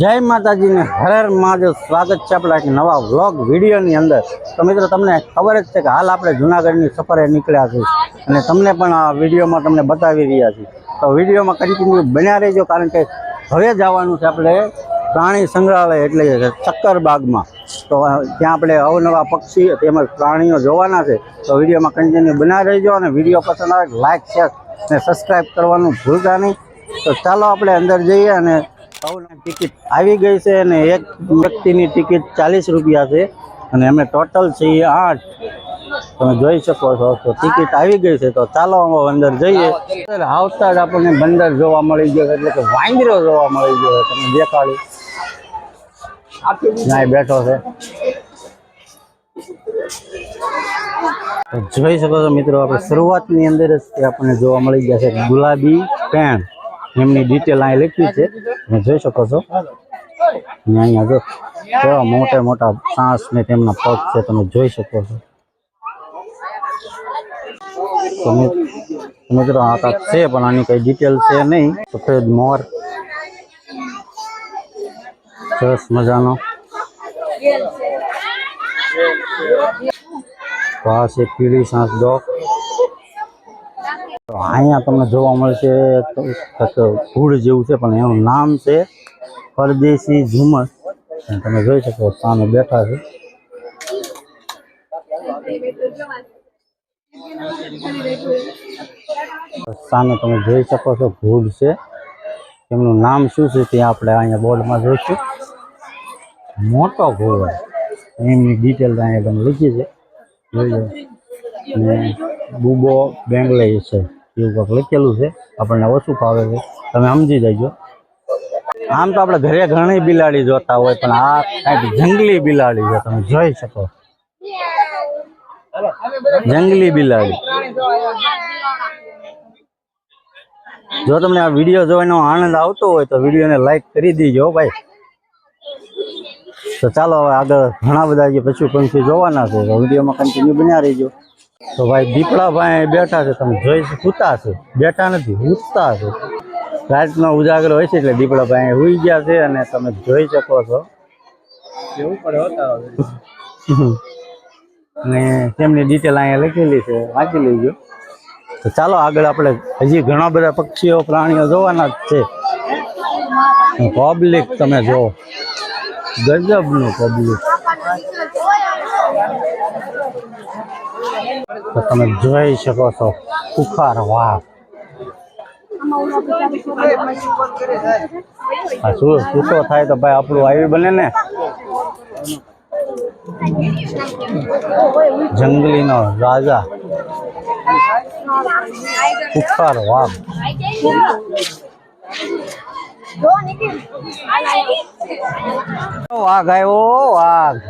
જય માતાજીને હર હર મહાદેવ. સ્વાગત છે આપણા એક નવા વ્લોગ વિડીયોની અંદર. તો મિત્રો, તમને ખબર જ છે કે હાલ આપણે જુનાગઢની સફરે નીકળ્યા છીએ અને તમને પણ આ વિડીયોમાં તમને બતાવી રહ્યા છીએ. તો વિડીયોમાં કન્ટિન્યુ બન્યા રહેજો, કારણ કે હવે જવાનું છે આપણે પ્રાણી સંગ્રહાલય એટલે ચક્કરબાગમાં તો ત્યાં આપણે અવનવા પક્ષી તેમજ પ્રાણીઓ જોવાના છે. તો વિડીયોમાં કન્ટિન્યુ બનાવી રહેજો અને વીડિયો પસંદ આવે લાઇક શેર અને સબસ્ક્રાઈબ કરવાનું ભૂલતા નહીં. તો ચાલો આપણે અંદર જઈએ અને સૌની ટિકિટ આવી ગઈ છે અને એક વ્યક્તિની ટિકિટ ચાલીસ રૂપિયા છે અને અમે ટોટલ છીએ આઠ. તમે જોઈ શકો છો તો ટિકિટ આવી ગઈ છે તો ચાલો અમે અંદર જઈએ. અંદર આવતા જ આપણને બંદર જોવા મળી ગયો એટલે કે વાંદરો જોવા મળી ગયો તમે દેખાડી. ત્યાં બેઠો છે. જોઈ શકો છો મિત્રો, આપણે શરૂઆતની અંદર જ આપણને જોવા મળી ગયા છે ગુલાબી પેન એમની ડિટેલ અહીં લખી છે તમે જોઈ શકો છો અને અહીંયા જો કેવા મોટા મોટા સાંસ ને તેમના પગ છે તમે જોઈ શકો છો તો મિ- તો મિત્રો આ કાંક છે પણ આની કઈ ડિટેલ છે નહીં સફેદ મોર સરસ મજાનો તો આ છે પીળી સાંસ ડોગ તો અહીંયા તમને જોવા મળશે ફૂડ જેવું છે, પણ એનું નામ છે પરદેશી ઝુમર. તમે જોઈ શકો સામે બેઠા છે. સામે તમે જોઈ શકો છો, ભૂડ છે. એમનું નામ શું છે તે આપણે અહીંયા બોર્ડમાં જોઈશું. મોટો ઘોડો એમની ડિટેલ અહીંયા તમે લખી છે. જોઈ બુબો બેંગલે છે. એવું કંઈક લખેલું છે. આપણને ઓછું ફાવે છે. તમે સમજી જજો. આમ તો આપણે ઘરે ઘણી બિલાડી જોતા હોય, પણ આ કાંઈક જંગલી બિલાડી છે. તમે જોઈ શકો. જંગલી બિલાડી. જો તમને આ વીડિયો જોવાનો આનંદ આવતો હોય, તો વિડીયોને લાઈક કરી દીજો ભાઈ. તો ચાલો હવે આગળ ઘણા બધા જે પશુ પંખી જોવાના છે વિડીયોમાં કન્ટિન્યુ બન્યા રહીજો. તો ભાઈ દીપડા ભાઈ બેઠા છે તમે જોઈ છે સૂતા છે. બેઠા નથી ઉઠતા છે. રાતનો ઉજાગરો હોય છે એટલે દીપડા ભાઈ હુઈ ગયા છે અને તમે જોઈ શકો છો. અને તેમની ડિટેલ અહીંયા લખેલી છે વાંચી લેજો. તો ચાલો આગળ આપણે હજી ઘણા બધા પક્ષીઓ પ્રાણીઓ જોવાના જ છે. પબ્લિક તમે જુઓ. ગજબનું પબ્લિક તો તમે જોઈ શકો છો કુખાર વાઘ. આ શું સૂતો થાય તો ભાઈ આપણું આવી બને ને? જંગલીનો રાજા. કુખાર વાઘ. વાઘ આવ્યો વાઘ.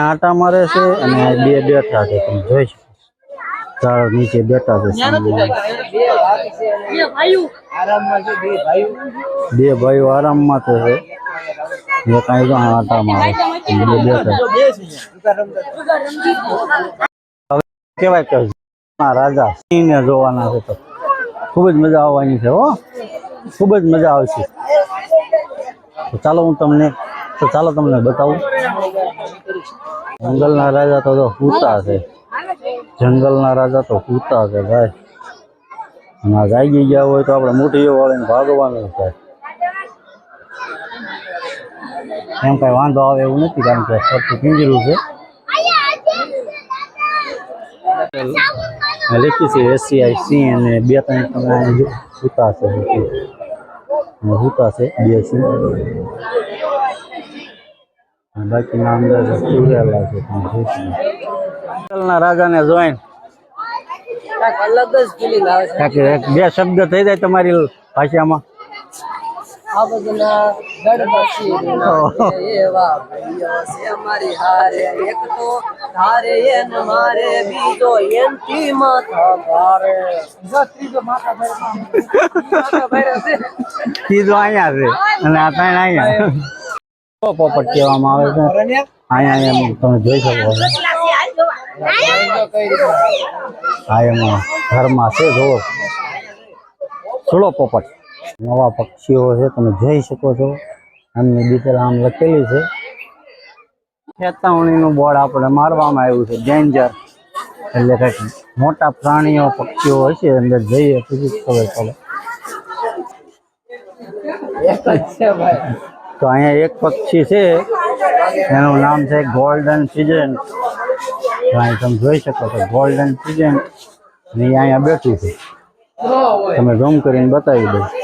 આટા મારે છે અને આ બે બેઠા છે તમે જોઈ શકો ઝાડ નીચે બેઠા છે સામે. બે ભાઈઓ આરામમાં તો છે એ કાંઈ જો આટા મારે અને બે બેઠા હવે કેવાય કે ના રાજા સિંહને જોવાના છે તો. ખૂબ જ મજા આવવાની છે, હો. ખૂબ જ મજા આવશે. તો ચાલો હું તમને, તો ચાલો તમને બતાવું. જંગલના રાજા તો જો પૂતા છે. જંગલના રાજા તો કૂતા છે, ભાઈ. ના જાગી ગયા હોય તો આપણે મોટી વાળીને ભાગવાનું છે. એમ કઈ વાંધો આવે એવું નથી, કારણ કે સરખું પિંજરું છે. લખી છે એસીઆઈ સી અને બે ત્રણ તમે સૂતા છે સૂતા છે બે સિંહ અને બાકીના અંદર સુરેલા છે જોઈ રાજાને જોઈને બે શબ્દ થઈ જાય તમારી ભાષામાં. આ બધાના એવા ભાઈઓ છે અમારી હારે. એક તો ધારે એન મારે બીજો એનથી માથા ભારે ત્રીજો માથા ભારે માથા ભારે છે ત્રીજો અહીંયા છે. અને આ ત્રણ અહીંયા. પોપટ કહેવામાં આવે છે? અહીંયા અહીંયા તમે જોઈ શકો છો. આ એમાં ઘરમાં છે જુઓ. સુડો પોપટ. નવા પક્ષીઓ છે તમે જોઈ શકો છો આમની ડિટેલ આમ લખેલી છે ચેતવણીનું બોર્ડ આપણે મારવામાં આવ્યું છે ડેન્જર એટલે કંઈક મોટા પ્રાણીઓ પક્ષીઓ હશે અંદર જઈએ પછી જ ખબર પડે તો અહીંયા એક પક્ષી છે એનું નામ છે ગોલ્ડન સિજન તો અહીં તમે જોઈ શકો છો ગોલ્ડન સિજન ને ઈ અહીંયા બેઠું છે તમે ઝૂમ કરીને બતાવી દો અને આ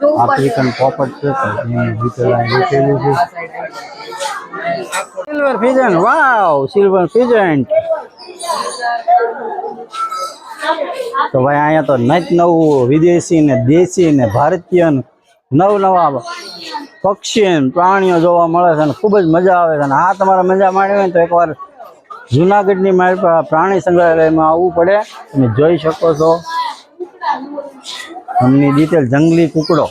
આફ્રિકન પોપટ છે. એની ડિટેલ લખેલી છે. સિલ્વર ફિજન વાવ સિલ્વર ફિજન્ટ તો ભાઈ અહીંયા તો નત નવું વિદેશી ને દેશી ને ભારતીય ને નવ નવા પક્ષી ને પ્રાણીઓ જોવા મળે છે અને ખૂબ જ મજા આવે છે. અને આ તમારે મજા માણી હોય તો એકવાર જુનાગઢની મારી પ્રાણી સંગ્રહાલયમાં આવવું પડે. તમે જોઈ શકો છો. એમની ડિટેલ જંગલી કુકડો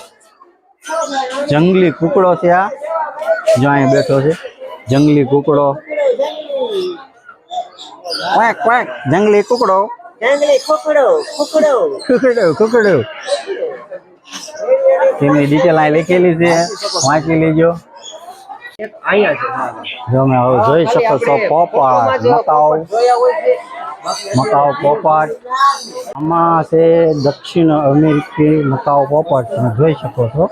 જંગલી કુકડો છે આ જો અહીંયા બેઠો છે જંગલી કુકડો ક્વેક ક્વેક જંગલી કુકડો જંગલી કુકડો કુકડો કુકડો કુકડો તેમની ડિટેલ અહીં લખેલી છે વાંચી લેજો જો તમે હવે જોઈ શકો છો પોપટ મકાઉ મકાઉ પોપટ. આમાં છે દક્ષિણ અમેરિકી મકાઉ પોપટ, તમે જોઈ શકો છો.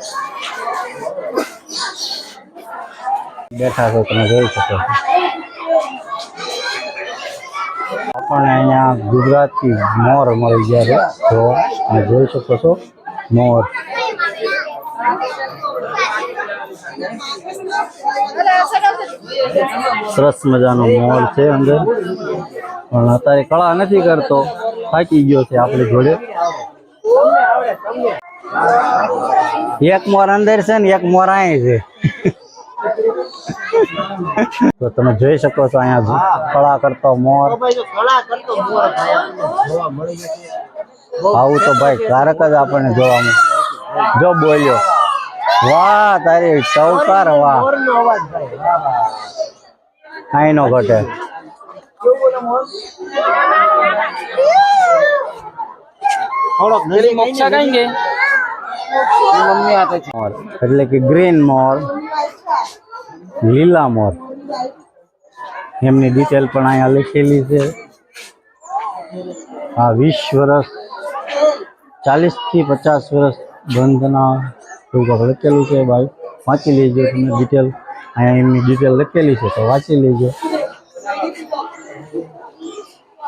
બેઠા છો તમે જોઈ શકો છો. આપણને અહીંયા ગુજરાતી મોર મળી ગયા જો તમે જોઈ શકો છો, મોર. સરસ મજાનો મોર છે અંદર. પણ અત્યારે કળા નથી કરતો થાકી ગયો છે આપણી જોડે એક મોર અંદર છે ને એક મોર અહીં છે તો તમે જોઈ શકો છો અહીંયા કળા કરતો મોર આવું તો ભાઈ કારક જ આપણને જોવા મળે જો બોલ્યો વાહ તારી ચૌકાર વાહ મોરનો અવાજ ભાઈ વાહ, વાહ. કાંઈ નો ઘટે થોડોક નજીક મોક્ષા કહેંગે મમ્મી આતે છે મોર એટલે કે ગ્રીન મોર લીલા મોર એમની ડિટેલ પણ અહીંયા લખેલી છે આ વીસ વર્ષ ચાલીસ થી પચાસ વર્ષ બંધના એવું કંઈક લખેલું છે ભાઈ વાંચી લેજો તમે ડિટેલ અહીંયા એમની ડિટેલ લખેલી છે તો વાંચી લેજો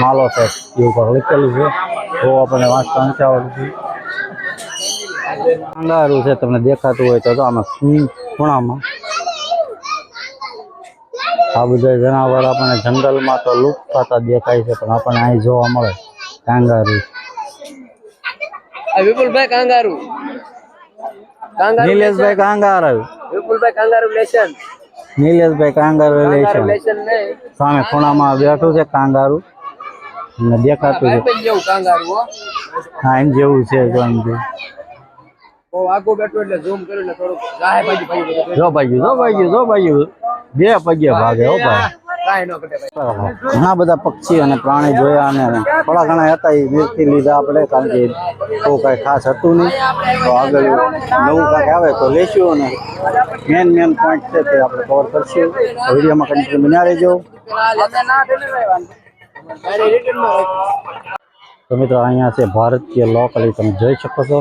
માલો છે એ ઉપર લખેલું છે. તો આપણને વાંચતા નથી આવડતું. અંગારું છે તમને દેખાતું હોય તો આમાં ખૂણામાં. આ બધા જનાવર આપણને જંગલમાં તો લુપ્ત થતા દેખાય છે પણ આપણને અહીં જોવા મળે કાંગારું. વિપુલભાઈ કાંગારુ. નિલેશભાઈ કાંગાર. વિપુલભાઈ કાંગારું લેશન નિલેશભાઈ કાંગારું છે લેશન સામે ખૂણામાં બેઠું છે કાંગારું. અને દેખાતું છે. ભાઈ હો. એમ જેવું છે જો એમ જેવું. જો ભાઈ જો બાજુ બે પગે ભાગે હો ભાઈ. ભાઈ. ઘણા બધા પક્ષી અને પ્રાણી જોયા અને થોડા ઘણા હતા એ વ્યક્તિ લીધા આપણે કારણ કે તો કાંઈ ખાસ હતું નહીં. તો આગળ નવું કાંઈક આવે તો લેશું અને મેન મેન પોઈન્ટ છે તે આપણે કવર કરશું. વિડીયોમાં કન્ટિન્યુ બન્યા રહેજો. તો મિત્રો અહીંયા છે ભારતીય લોકલી તમે જોઈ શકો છો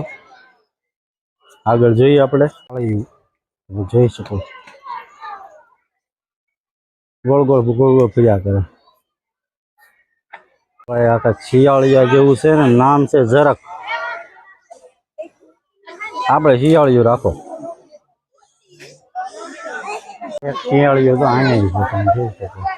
આગળ જોઈએ આપણે તમે જોઈ શકો છો ગોળ ગોળ ગોળ ગોળ ફર્યા કરે ભાઈ આખા શિયાળિયા જેવું છે ને નામ છે ઝરક આપણે શિયાળિયું રાખો એક શિયાળિયું તો અહીંયા છે તમે જોઈ શકો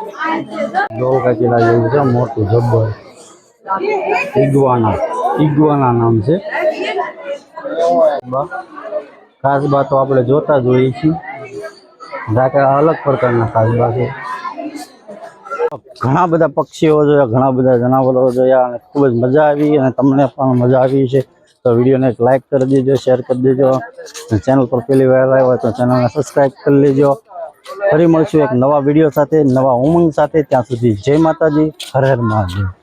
ગૌ કાચેલા જેવું છે મોટું જબ્બર ઈગવાના ઈગવાના નામ છે બા કાચબા તો આપણે જોતા જ હોઈએ છીએ રાકા અલગ પ્રકારના કાચબા છે ઘણા બધા પક્ષીઓ જોયા ઘણા બધા જનાવરો જોયા અને ખૂબ જ મજા આવી અને તમને પણ મજા આવી છે તો વિડીયોને એક લાઇક કરી દેજો શેર કરી દેજો અને ચેનલ પર પહેલી વાર આવ્યા હોય તો ચેનલને સબસ્ક્રાઈબ કરી લેજો ફરી મળશું એક નવા વીડિયો સાથે, નવા ઉમંગ સાથે. ત્યાં સુધી જય માતાજી, હર હર મહાદેવ.